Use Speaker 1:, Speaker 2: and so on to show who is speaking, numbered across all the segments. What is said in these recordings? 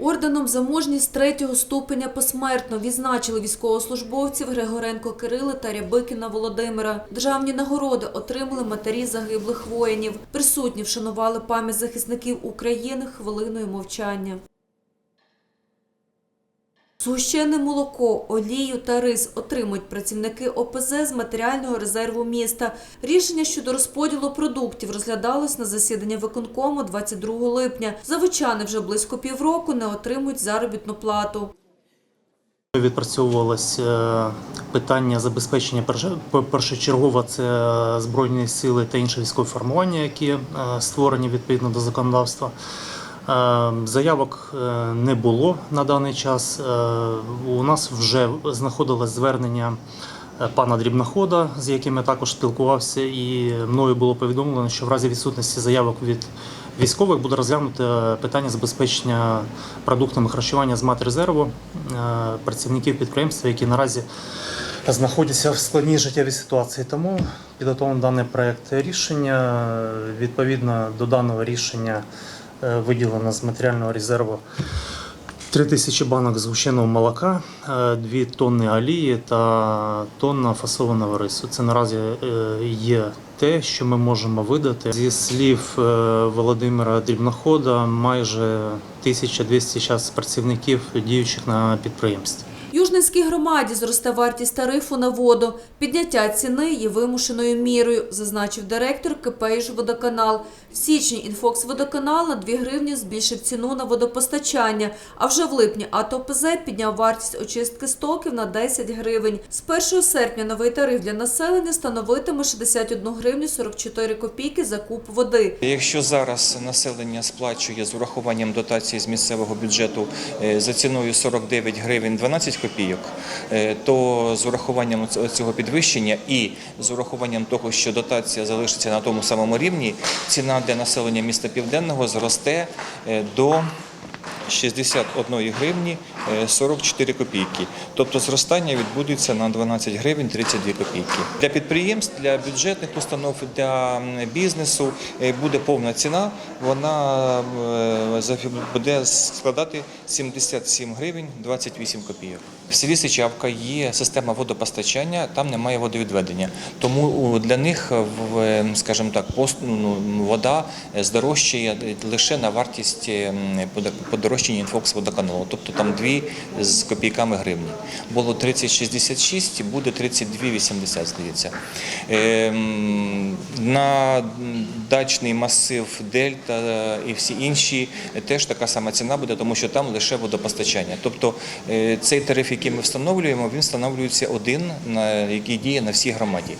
Speaker 1: Орденом за мужність третього ступеня посмертно відзначили військовослужбовців Григоренко Кирили та Рябикіна Володимира. Державні нагороди отримали матері загиблих воїнів. Присутні вшанували пам'ять захисників України хвилиною мовчання. Згущене молоко, олію та рис отримують працівники ОПЗ з матеріального резерву міста. Рішення щодо розподілу продуктів розглядалось на засіданні виконкому 22 липня. Заводчани вже близько півроку не отримують заробітну плату.
Speaker 2: Відпрацьовувалось е, питання забезпечення першочергово це е, збройні сили та інші військові формування, які е, створені відповідно до законодавства. Е, Заявок е, не було на даний час. Е, У нас вже знаходилось звернення пана Дрібнохода, з яким я також спілкувався, і мною було повідомлено, що в разі відсутності заявок від військових буде розглянуто питання забезпечення продуктами харчування з матрезерву працівників підприємства, які наразі знаходяться в складній життєвій ситуації. Тому підготовлений даний проект рішення. Відповідно до даного рішення виділено з матеріального резерву 3 тисячі банок згущеного молока, 2 тонни олії та тонна фасованого рису. Це наразі е, є те, що ми можемо видати. Зі слів е, Володимира Дрібнохода, майже 1200 час працівників діючих на підприємстві.
Speaker 1: Южненській громаді зросте вартість тарифу на воду. Підняття ціни є вимушеною мірою, зазначив директор КП «Водоканал». В січні «Інфокс-Водоканал» на 2 гривні збільшив ціну на водопостачання, а вже в липні АТОПЗ підняв вартість очистки стоків на 10 гривень. З 1 серпня новий тариф для населення становитиме 61 гривню 44 копійки за куб води.
Speaker 3: Якщо зараз населення сплачує з урахуванням дотації з місцевого бюджету е, за ціною 49 гривень 12 копійок, е, то з урахуванням цього підвищення і з урахуванням того, що дотація залишиться на тому самому рівні, ціна для населення міста Південного зросте е, до 61 гривні е, 44 копійки. Тобто зростання відбудеться на 12 гривень 32 копійки. Для підприємств, для бюджетних установ, для бізнесу е, буде повна ціна. Вона е, буде складати 77 гривень 28 копійок. В селі Сичавка є система водопостачання, там немає водовідведення. Тому для них, скажімо так, пост- ну, вода е, здорожчає лише на вартість е, пода- інфокс водоканалу, тобто там 2 з копійками гривні. Було 30,66, буде 32,80, здається. Ем, На дачний масив Дельта і всі інші теж така сама ціна буде, тому що там лише водопостачання. Тобто е, цей тариф, який ми встановлюємо, він встановлюється один, який діє на всій громаді.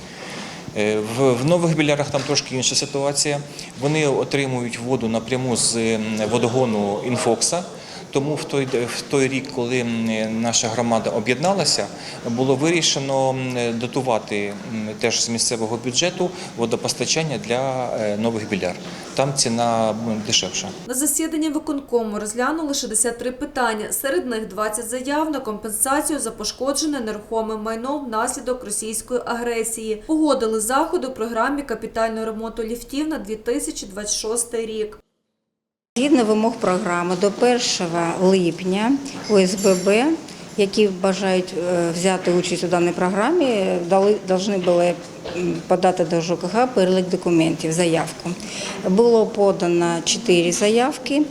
Speaker 3: Е, В, в нових білярах там трошки інша ситуація. Вони отримують воду напряму з водогону Інфокса. Тому в той, в той рік, коли наша громада об'єдналася, було вирішено дотувати теж з місцевого бюджету водопостачання для е, нових біляр. Там ціна дешевша.
Speaker 1: На засіданні виконкому розглянули 63 питання. Серед них 20 заяв на компенсацію за пошкоджене нерухомим майном внаслідок російської агресії. Погодили заходи у програмі капітального ремонту ліфтів на 2026 рік.
Speaker 4: Згідно вимог програми до 1 липня ОСББ, які бажають е, взяти участь у даній програмі, повинні були подати до ЖКГ перелік документів, заявку. Було подано 4 заявки.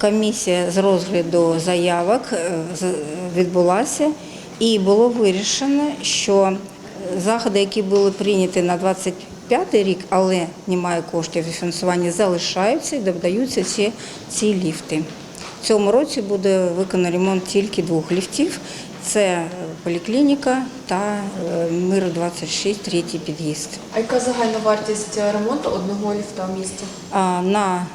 Speaker 4: Комісія з розгляду заявок е, відбулася і було вирішено, що заходи, які були прийняті на 25 рік, але немає коштів фінансування, залишаються і додаються ці, ці ліфти. В цьому році буде виконано ремонт тільки двох ліфтів. Це е, поліклініка та е, Мир 26, третій під'їзд.
Speaker 1: А яка загальна вартість ремонту одного ліфта в місті?
Speaker 4: А на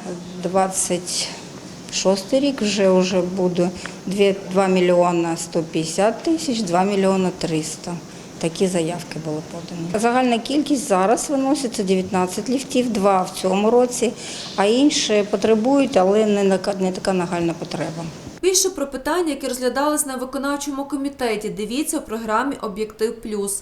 Speaker 4: 26 рік вже, вже буде 2, 2 мільйона 150 тисяч, 2 мільйона 300. Такі заявки були подані. Загальна кількість зараз виноситься 19 ліфтів, 2 в цьому році, а інші потребують, але не така нагальна потреба.
Speaker 1: Більше про питання, які розглядались на виконавчому комітеті, дивіться у програмі Об'єктив Плюс.